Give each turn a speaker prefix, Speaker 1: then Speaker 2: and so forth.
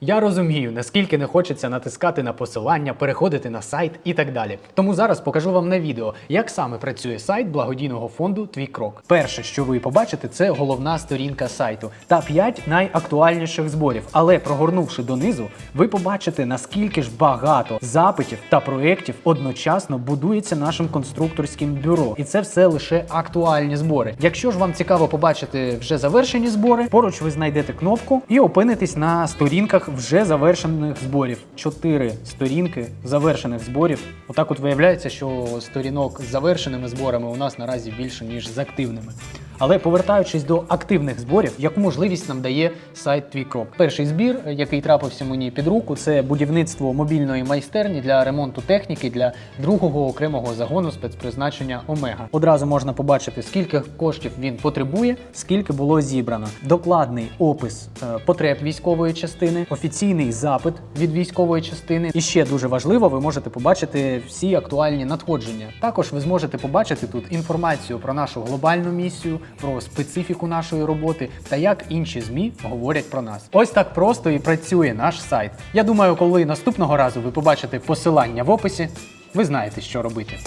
Speaker 1: Я розумію, наскільки не хочеться натискати на посилання, переходити на сайт і так далі. Тому зараз покажу вам на відео, як саме працює сайт благодійного фонду Твій крок. Перше, що ви побачите, це головна сторінка сайту та 5 найактуальніших зборів. Але прогорнувши донизу, ви побачите наскільки ж багато запитів та проєктів одночасно будується нашим конструкторським бюро. І це все лише актуальні збори. Якщо ж вам цікаво побачити вже завершені збори, поруч ви знайдете кнопку і опинитесь на сторінках вже завершених зборів. Чотири сторінки завершених зборів. Отак, от виявляється, що сторінок з завершеними зборами у нас наразі більше ніж з активними. Але повертаючись до активних зборів, яку можливість нам дає сайт Твій. Перший збір, який трапився мені під руку, це будівництво мобільної майстерні для ремонту техніки для другого окремого загону спецпризначення Омега. Одразу можна побачити, скільки коштів він потребує, скільки було зібрано. Докладний опис е, потреб військової частини, офіційний запит від військової частини. І ще дуже важливо, ви можете побачити всі актуальні надходження. Також ви зможете побачити тут інформацію про нашу глобальну місію, про специфіку нашої роботи та як інші змі говорять про нас. Ось так просто і працює наш сайт. Я думаю, коли наступного разу ви побачите посилання в описі, ви знаєте, що робити.